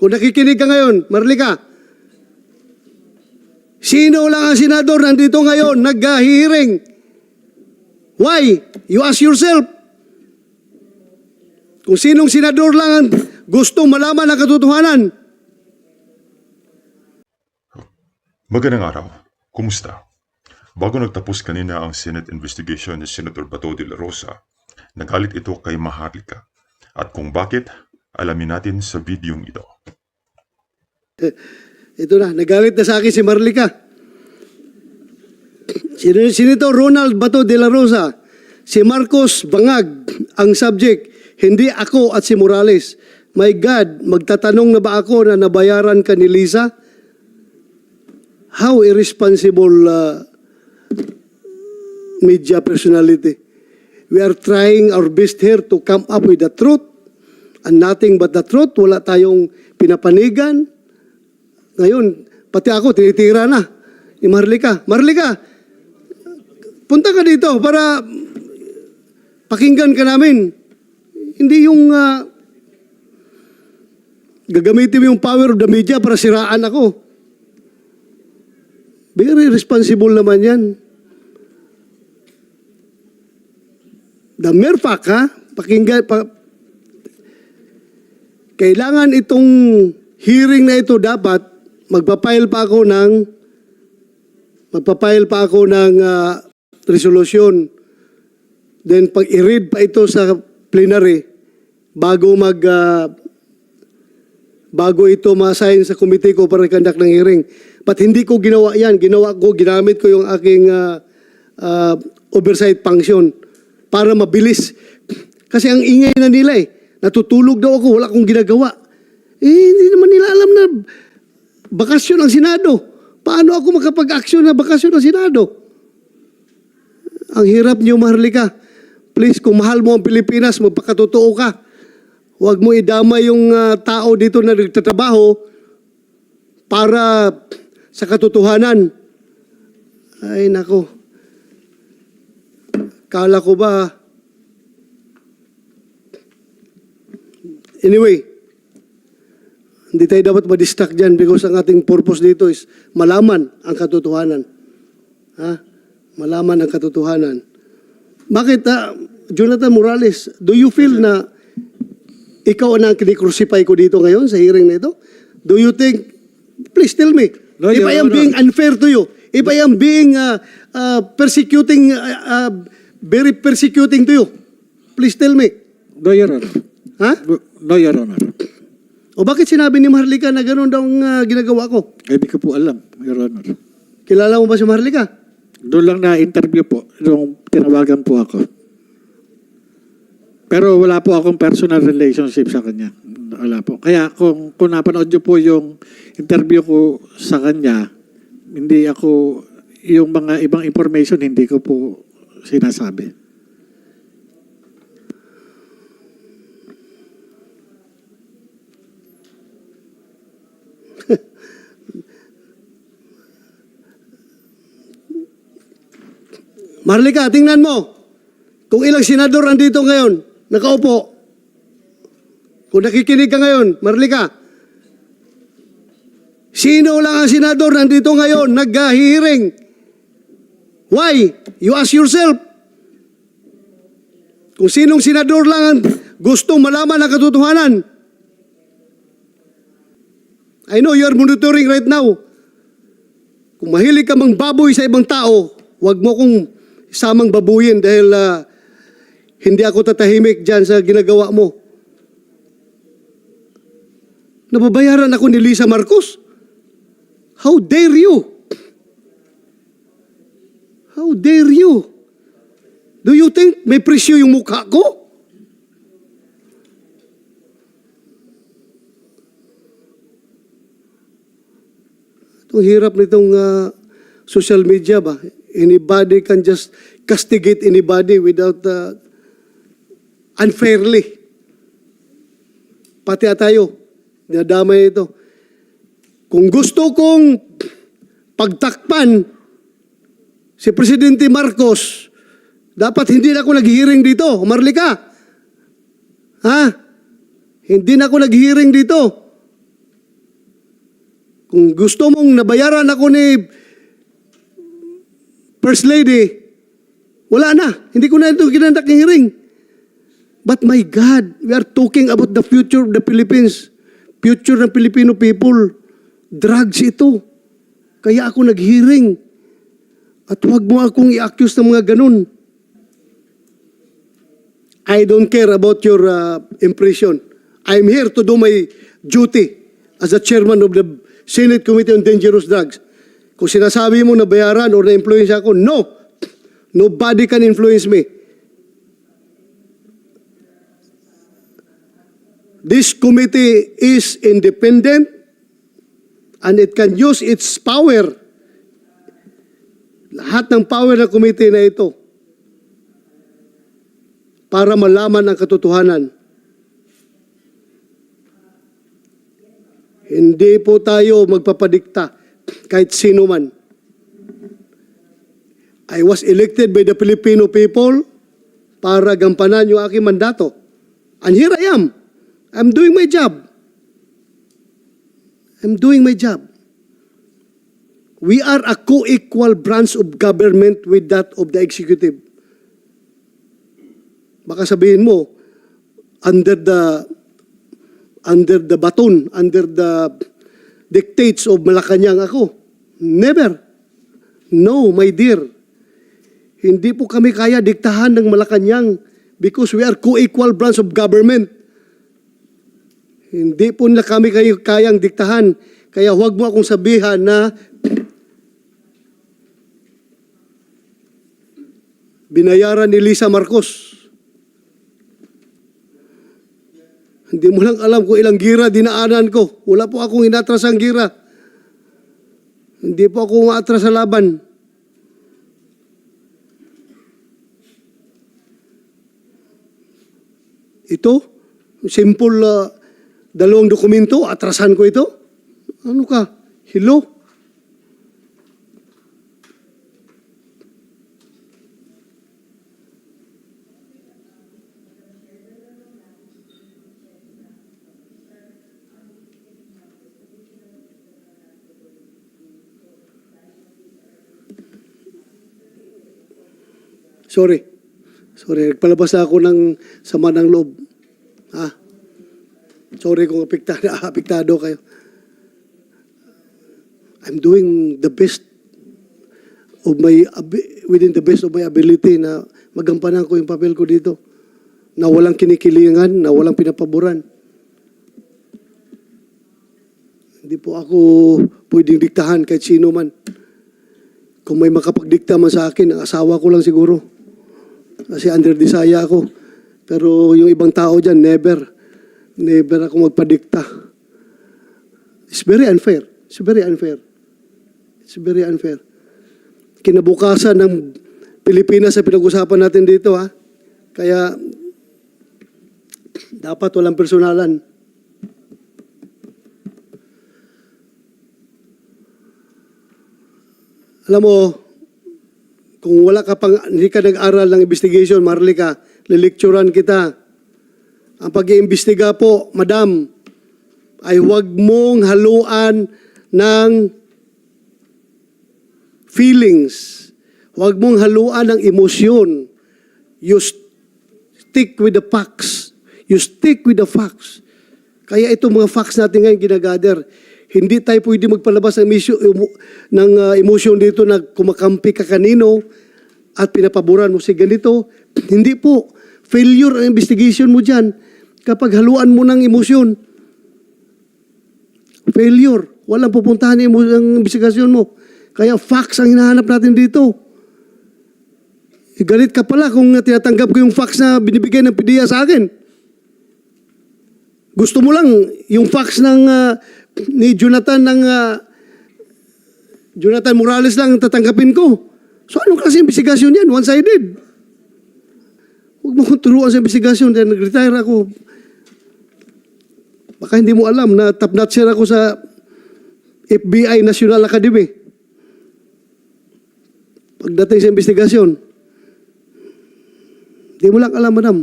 Kung nakikinig ka ngayon, Marlika, sino lang ang senador nandito ngayon nag-hearing? Why? You ask yourself. Kung sinong senador lang ang gustong malaman ang katotohanan, Magandang araw. Kumusta? Bago nagtapos kanina ang Senate investigation ni Senator Bato de la Rosa, nagalit ito kay Maharlika. At kung bakit, alamin natin sa videong ito. ito na, nagalit na sa akin si Marlika. Sin- Senator Ronald Bato de la Rosa, si Marcos Bangag ang subject, hindi ako at si Morales. My God, magtatanong na ba ako na nabayaran ka ni Lisa? How irresponsible uh, media personality. We are trying our best here to come up with the truth and nothing but the truth. Wala tayong pinapanigan. Ngayon, pati ako, tinitira na ni Marlika. Marlika, punta ka dito para pakinggan ka namin. Hindi yung ah, gagamitin mo yung power of the media para siraan ako. Very responsible naman yan. The mere fact, ha? Pakinggan, pa, kailangan itong hearing na ito dapat magpapile pa ako ng magpapile pa ako ng ah, resolution. Then pag i-read pa ito sa plenary bago mag ah, bago ito ma-assign sa committee ko para conduct ng hearing. But hindi ko ginawa yan. Ginawa ko, ginamit ko yung aking ah, ah, oversight function para mabilis. Kasi ang ingay na nila eh. Natutulog daw ako, wala akong ginagawa. Eh, hindi naman nila alam na bakasyon ang Senado. Paano ako makapag-aksyon na bakasyon ng Senado? Ang hirap niyo, Maharlika. Please, kung mahal mo ang Pilipinas, magpakatotoo ka. Huwag mo idama yung ah, tao dito na nagtatrabaho para sa katotohanan. Ay, nako. Kala ko ba... Anyway, hindi tayo dapat ma-distract dyan because ang ating purpose dito is malaman ang katotohanan. Ha? Malaman ang katotohanan. Bakit, ah, Jonathan Morales, do you feel na ikaw ang kinikrucify ko dito ngayon sa hearing na ito? Do you think, please tell me, No, if Your I am Honor. being unfair to you, if I am being uh, uh, persecuting, uh, uh, very persecuting to you, please tell me. No, Your Honor. Ha? No, Your Honor. O bakit sinabi ni Maharlika na gano'n daw ang uh, ginagawa ko? Hindi ko po alam, Your Honor. Kilala mo ba si Maharlika? Doon lang na-interview po nung tinawagan po ako. Pero wala po akong personal relationship sa kanya. Wala po. Kaya kung, kung napanood niyo po yung interview ko sa kanya, hindi ako, yung mga ibang information, hindi ko po sinasabi. Maharlika, tingnan mo. Kung ilang senador andito ngayon, nakaupo. Kung nakikinig ka ngayon, Maharlika, sino lang ang senador nandito ngayon nag-hearing? Why? You ask yourself. Kung sinong senador lang ang gustong malaman ang katotohanan. I know you are monitoring right now. Kung mahilig ka mang baboy sa ibang tao, wag mo kong samang babuyin dahil ah, hindi ako tatahimik dyan sa ginagawa mo. Nababayaran ako ni Lisa Marcos. How dare you? How dare you? Do you think may presyo yung mukha ko? Itong hirap nitong ah, social media ba? Anybody can just castigate anybody without ah, unfairly. Pati tayo, dinadamay ito. Kung gusto kong pagtakpan si Presidente Marcos, dapat hindi na ako nag-hearing dito. Marlika. Ha? Hindi na ako nag-hearing dito. Kung gusto mong nabayaran ako ni First Lady, wala na. Hindi ko na ito ginandak ng hearing. But my God, we are talking about the future of the Philippines. Future ng Filipino people. Drugs ito. Kaya ako nag-hearing. At huwag mo akong i-accuse ng mga ganun. I don't care about your uh, impression. I'm here to do my duty as the chairman of the Senate Committee on Dangerous Drugs. Kung sinasabi mo na bayaran or na-influence ako, no. Nobody can influence me. This committee is independent and it can use its power. Lahat ng power ng committee na ito para malaman ang katotohanan. Hindi po tayo magpapadikta kahit sino man. I was elected by the Filipino people para gampanan yung aking mandato. And here I am. I'm doing my job. I'm doing my job. We are a co-equal branch of government with that of the executive. Baka sabihin mo, under the under the baton, under the dictates of Malacanang ako. Never. No, my dear. Hindi po kami kaya diktahan ng Malacanang because we are co-equal branch of government. Hindi po na kami kayo kayang diktahan. Kaya huwag mo akong sabihan na binayaran ni Lisa Marcos. Hindi mo lang alam kung ilang gira dinaanan ko. Wala po akong inatras ang gira. Hindi po ako umaatras sa laban. Ito, simple uh, dalawang dokumento, atrasan ko ito. Ano ka? Hello? Sorry. Sorry, nagpalabas na ako ng sama ng loob. Ha? Sorry kung apektado, apektado kayo. I'm doing the best of my within the best of my ability na magampanan ko yung papel ko dito. Na walang kinikilingan, na walang pinapaboran. Hindi po ako pwedeng diktahan kahit sino man. Kung may makapagdikta man sa akin, ang asawa ko lang siguro. Kasi under desaya ako. Pero yung ibang tao dyan, never. Never ako magpadikta. It's very unfair. It's very unfair. It's very unfair. Kinabukasan ng Pilipinas sa pinag-usapan natin dito, ha? Kaya, dapat walang personalan. Alam mo, kung wala ka pang, hindi ka nag-aral ng investigation, Marlika, lilikturan kita. Ang pag-iimbestiga po, madam, ay huwag mong haluan ng feelings. Huwag mong haluan ng emosyon. You stick with the facts. You stick with the facts. Kaya itong mga facts natin ngayon ginagather, hindi tayo pwede magpalabas ng, misyo, emo- ng uh, emosyon dito na kumakampi ka kanino at pinapaboran mo si ganito. Hindi po. Failure ang investigation mo dyan kapag haluan mo ng emosyon. Failure. Walang pupuntahan emo- ang investigasyon mo. Kaya facts ang hinahanap natin dito. Eh, galit ka pala kung tinatanggap ko yung facts na binibigay ng PDEA sa akin. Gusto mo lang yung facts ng ah, ni Jonathan ng ah, Jonathan Morales lang ang tatanggapin ko. So anong klase investigasyon yan? One-sided. Huwag mo kong turuan sa investigasyon dahil nag-retire ako. Baka hindi mo alam na top notcher ako sa FBI National Academy. Pagdating sa investigasyon, hindi mo lang alam, madam.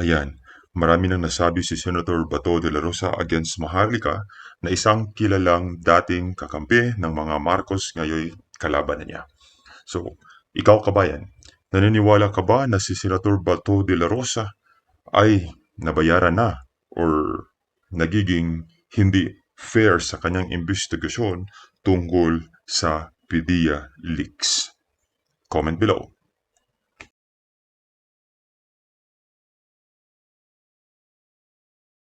Ayan, Marami nang nasabi si Senator Bato de la Rosa against Maharlika na isang kilalang dating kakampi ng mga Marcos ngayon kalaban na niya. So, ikaw kabayan, naniniwala ka ba na si Senator Bato de la Rosa ay nabayaran na or nagiging hindi fair sa kanyang investigasyon tungkol sa Pedia leaks? Comment below.